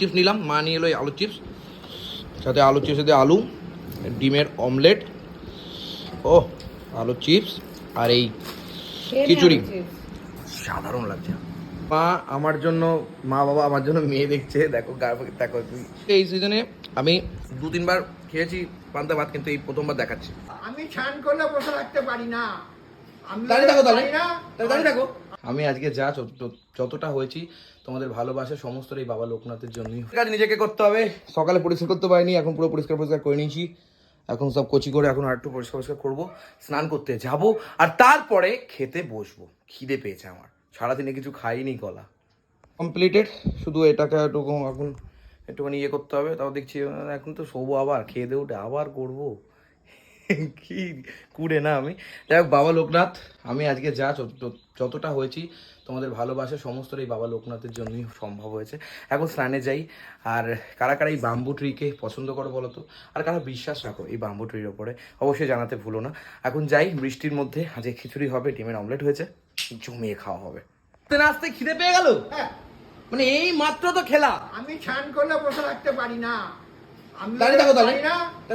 Chips নিলাম মা নিয়ে এলো এই আলু চিপস সাথে আলু চিপস সাথে আলু ডিমের অমলেট ও আলু চিপস আর এই খিচুড়ি। সাধারণ লাগছে। মা আমার জন্য মা বাবা আমার জন্য মেয়ে দেখছে দেখো দেখো। তুই এই সিজনে আমি দু তিনবার খেয়েছি পান্তা ভাত কিন্তু এই প্রথমবার দেখাচ্ছি। আমি ছান করলে বসে রাখতে পারি না। আমি দাঁড়িয়ে থাকো তাহলে। দাঁড়িয়ে থাকো আমি আজকে যা যত- যত- যতটা হয়েছি তোমাদের ভালোবাসা সমস্ত এই বাবা লোকনাথের জন্যই। কাজ নিজেকে করতে হবে। সকালে পরিষ্কার করতে পারিনি এখন পুরো পরিষ্কার পরিষ্কার করে নিয়েছি। এখন সব কচি করে এখন আর একটু পরিষ্কার পরিষ্কার করব স্নান করতে যাব আর তারপরে খেতে বসবো। খিদে পেয়েছে আমার। সারাদিনে কিছু খাইনি কলা কমপ্লিটেড শুধু এটাকে একটু এখন একটুখানি ইয়ে করতে হবে তাও দেখছি এখন তো শোবো আবার খেয়ে দিয়ে উঠে আবার করব। কি কুড়ে না আমি। যাই হোক বাবা লোকনাথ আমি আজকে যা যত- যত- যতটা হয়েছি তোমাদের ভালোবাসা সমস্ত এই বাবা লোকনাথের জন্যই সম্ভব হয়েছে। এখন স্নানে যাই আর কারা কারা এই বাম্বু ট্রিকে পছন্দ করো বলো তো? আর কারা বিশ্বাস রাখো এই বাম্বু ট্রির ওপরে? অবশ্যই জানাতে ভুলো না। এখন যাই বৃষ্টির মধ্যে আজকে খিচুড়ি হবে ডিমের অমলেট হয়েছে জমিয়ে খাওয়া হবে। নাচতে খিদে পেয়ে গেল? হ্যাঁ, মানে এই মাত্র তো খেলা। আমি ছান করলে বসে রাখতে পারি না। দাঁড়িয়ে থাকো তাহলে।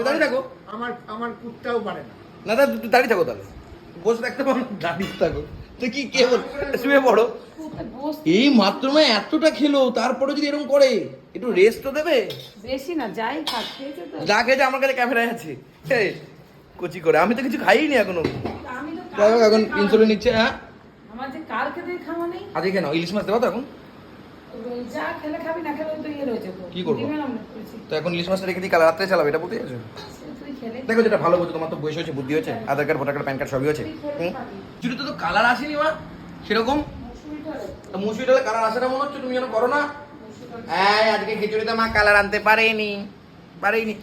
দাঁড়িয়ে থাকো। আমার আমার কুত্তাও পারে না। না দাঁড়িয়ে থাকো তাহলে। বসে থাকতে পারো না, দাঁড়িয়ে থাকো। তো কি কে বল শুয়ে পড়ো। এই মাত্র মানে এতটা খেলো তারপরে যদি এরকম করে একটু রেস্ট তো দেবে? বেশি না যাই খেয়েছে তো। যা খেয়েছে আমার কাছে ক্যামেরায় আছে। এই, কচি করে। আমি তো কিছু খাইনি এখনও। এখন কালকে ইনসুলিন নিচ্ছে হ্যাঁ? আমার যে কাল খেতে খাওয়া নেই। আজকে কেন? ইলিশ মাছ দেবো তো এখন? যা খেলে খাবি না খেলে তো ইয়ে রয়েছে কি করব? তো এখন ইলিশ মাছটা রেখে দিই কাল রাত্রে চালাবে? এটা বলতে চাইছো দেখো যেটা ভালো বলছো তোমার তো বয়স হয়েছে বুদ্ধি হয়েছে Aadhaar card voter card PAN card সবই হয়েছে। চুরিতে তো কালার আসেনি মা সেরকম? মুসুরি ডালে কালার আসে না মনে হচ্ছে তুমি যেন করো না? হ্যাঁ আজকে খিচুড়িতে মা কালার আনতে পারেনি। পারেনি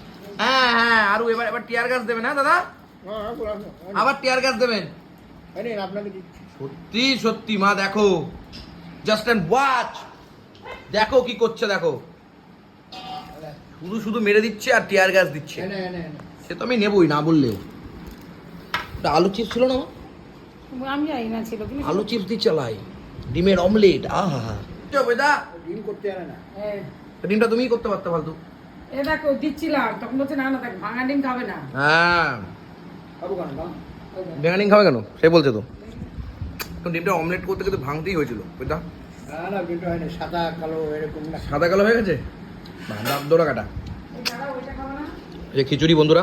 হ্যাঁ হ্যাঁ আরও এবার এবার টিয়ার গাছ দেবেন হ্যাঁ দাদা? হ্যাঁ, হ্যাঁ। আবার টিয়ার গাছ দেবেন? এই নিন, আপনাকে দিচ্ছি। সত্যি সত্যি মা দেখো। জাস্ট অ্যান্ড ওয়াচ দেখো কি করছে দেখো। শুধু শুধু মেরে দিচ্ছে আর টিয়ার গাছ দিচ্ছে। সে তো আমি নেবই না বললেও। আলু চিপস ছিল না? আমি জানি না ছিল আলু চিপস দিয়ে চালাই। ডিমের অমলেট আহা। বেদা। ডিম করতে জানে না। হ্যাঁ, ডিমটা তুমিই করতে পারতে ফালতু। এ দেখো দিচ্ছিলাম তখন বলছে না না দেখ ভাঙা ডিম খাবে না। হ্যাঁ। খাব কেন। বেঙ্গানি খাবে কেন? সে বলছে তো। তো ডিমটা অমলেট করতে কিন্তু ভাঙতেই হয়েছিল বেদা। সাদা, কালো হয়ে গেছে? কাটা। এই খিচুড়ি, বন্ধুরা।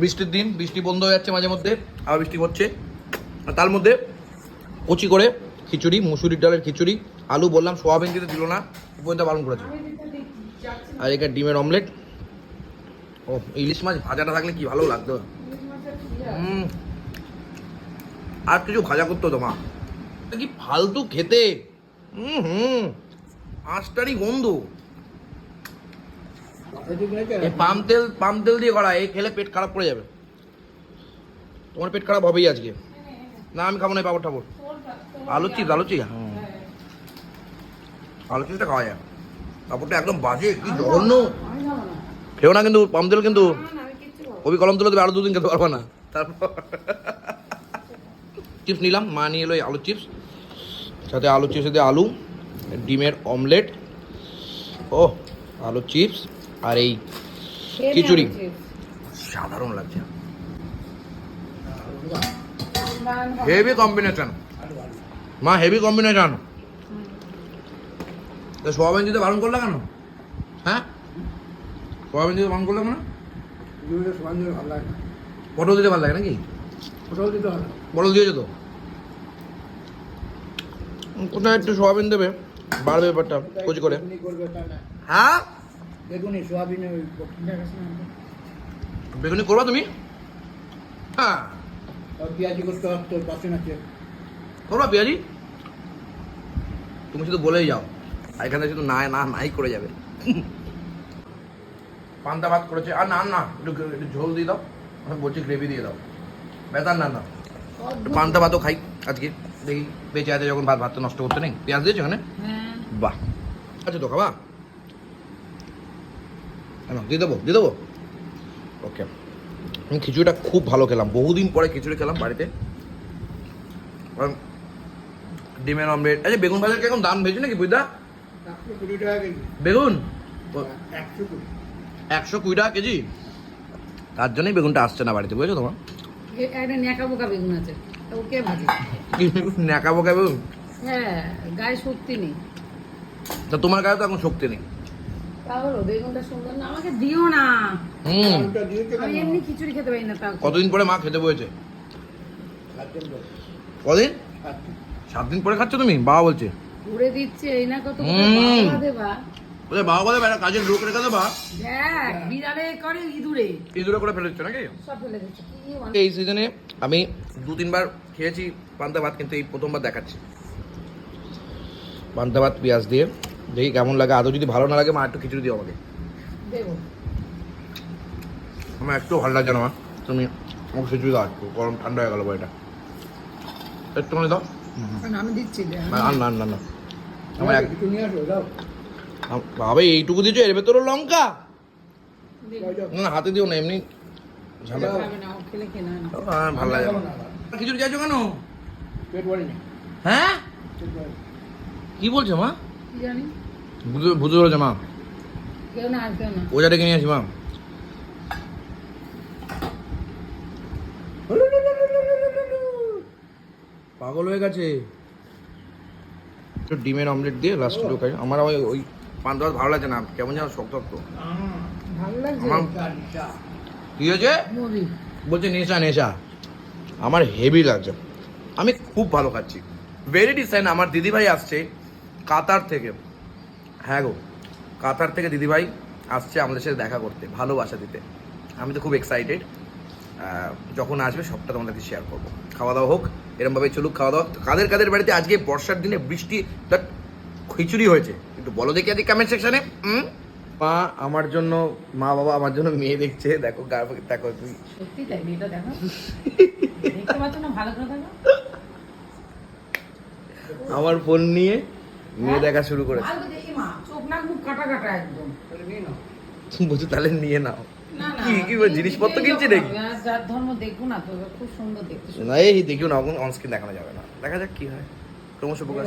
বৃষ্টির দিন, বৃষ্টি বন্ধ হয়ে যাচ্ছে মাঝে মধ্যে, আবার বৃষ্টি হচ্ছে। আর তার মধ্যে কচি করে খিচুড়ি, মুসুরির ডালের খিচুড়ি, আলু বললাম, সোয়াবিন দিতে দিল না পর্যন্ত পালন করেছে। আর এখানে ডিমের অমলেট। ও, ইলিশ মাছ ভাজাটা থাকলে কি ভালো লাগতো? আর কিছু ভাজা করতো তোমা কি ফালতু খেতে? হুম হুম। আঁশটারই গন্ধ। এই পাম তেল পাম তেল দিয়ে করা, এই খেলে পেট খারাপ করে যাবে। তোমার পেট খারাপ হবেই আজকে। না, আমি খাব না পাপড় ঠাপড় আলু চিপস আলু চিপস হ্যাঁ। আলু চিপসটা খাওয়া যায়। পাপড়টা একদম বাজে, কি জঘন্য। খেও না কিন্তু, পাম তেল কিন্তু। কবি কলম তুলে দেবে, আরও দুদিন খেতে পারব না। তারপর চিপস নিলাম, মা নিয়ে এলো আলু চিপস। সাথে আলু চিপস সাথে আলু ডিমের অমলেট ও আলু চিপস আর এই খিচুড়ি। সাধারণ লাগছে। হেভি কম্বিনেশন মা হেভি কম্বিনেশন তো সোয়াবিন দিতে বারণ করলে কেন? হ্যাঁ? সোয়াবিন দিতে বারণ করলে কেন? ডিমের সমান দিলে ভালো লাগে না। পটল দিতে ভালো লাগে নাকি? পটল দিতে হবে। পটল দিয়েছ তো? কোথায় একটু সোয়াবিন দেবে? বাড়বে ব্যাপারটা কুচি করে। না হ্যাঁ? বেগুনি সোয়াবিন না। বেগুনি করবা তুমি? হ্যাঁ। আর পেঁয়াজি করতে হবে তোর পাশে আছে। করবা পেঁয়াজি? তুমি শুধু বলেই যাও আর এখানে শুধু না না নাই করে যাবে। পান্তা ভাত করেছে। আর না না একটু একটু ঝোল দিয়ে দাও। আমি বলছি গ্রেভি দিয়ে দাও। বেতার না না। পান্তা ভাতও খাই আজকে। দেখি বেঁচে আছে যখন ভাত ভাত তো নষ্ট করতে নেই। পেঁয়াজ দিয়েছে ওখানে হ্যাঁ। বাহ। আচ্ছা তো খাবা? কেন দিয়ে দেবো দিয়ে দেবো? ওকে। আমি খিচুড়িটা খুব ভালো খেলাম। বহুদিন পরে খিচুড়ি খেলাম বাড়িতে। আর ডিমের অমলেট। আচ্ছা বেগুন ভাজার কীরকম দাম ভেজে নাকি বুঝদা একশো কুড়ি টাকা কেজি। বেগুন? একশো কুড়ি। একশো কুড়ি টাকা কেজি? তার জন্যই বেগুনটা আসছে না বাড়িতে বুঝেছ তোমার একটা ন্যাকা বোকা বেগুন আছে। ওকে ভাজি। হ্যাঁ গায়ে শক্তি নেই। তা তোমার গায়ে তো এখন শক্তি নেই। কতদিন পরে মা খেতে বলেছে? কদিন। সাত দিন। পরে খাচ্ছ তুমি? বাবা বলছে। ঘুরে দিচ্ছে এই না কত দেবা। বলে বাবা বলে একটা কাজের লোক রেখে দেবা। দেখ বিড়ালে করে ইঁদুরে। ইঁদুরে করে ফেলে দিচ্ছ নাকি? সব ফেলে দিচ্ছে। এই সিজনে আমি দু তিনবার খেয়েছি পান্তা ভাত কিন্তু এই প্রথমবার দেখাচ্ছি। পান্তা ভাত পেঁয়াজ দিয়ে। দেখি কেমন লাগে। আদৌ যদি ভালো না লাগে মা একটু খিচুড়ি দিও আমাকে। আমার একটু ভালো লাগছে না মা। তুমি আমাকে খিচুড়ি দাও একটু। গরম ঠান্ডা হয়ে গেল বইটা একটুখানি দাও। আমি দিচ্ছি। না না না। আমার এক বাবা এইটুকু দিয়েছ এর ভেতরে লঙ্কা। না হাতে দিও না এমনি। আহ, ভালো লাগে। খিচুড়ি চাইছো কেন? হ্যাঁ? কি বলছো মা? বুঝতে পেরেছ মা? ওজা ডেকে নিয়ে আসি মা? পাগল হয়ে গেছে। একটু ডিমের অমলেট দিয়ে লাস্ট ঢোকাই আমার ওই ওই পান্তা ভালো লাগছে না কেমন যেন শক্ত। কি হয়েছে? বলছে নেশা নেশা। আমার হেভি লাগছে। আমি খুব ভালো খাচ্ছি। ভেরি ডিসাইন আমার দিদিভাই আসছে কাতার থেকে। হ্যাঁ গো কাতার থেকে দিদিভাই আসছে আমাদের সাথে দেখা করতে ভালোবাসা দিতে। আমি তো খুব এক্সাইটেড যখন আসবে সবটা তোমাদেরকে শেয়ার করব। খাওয়া দাওয়া হোক এরমভাবে চলুক খাওয়া দাওয়া কাদের কাদের বাড়িতে আজকে বর্ষার দিনে বৃষ্টি খিচুড়ি হয়েছে? একটু বলো দেখি আজকে কমেন্ট সেকশনে মা আমার জন্য মা বাবা আমার জন্য মেয়ে দেখছে দেখো গা- দেখো তুই সত্যি তাই মেয়েটা দেখো। দেখতে পাচ্ছ না ভালো করে দেখো। আমার ফোন নিয়ে মেয়ে দেখা শুরু করেছে। ভালো দেখি মা চোখ নাক মুখ কাটা কাটা একদম। তাহলে নিয়ে নাও। বলছো তাহলে নিয়ে নাও। না না কি কি জিনিসপত্র কিনছি নাকি? ধর্ম দেখব না তো খুব সুন্দর দেখতে না এই দেখিও না দেখানো যাবে না। দেখা যাক কি হয়। ক্রমশ প্রকাশ।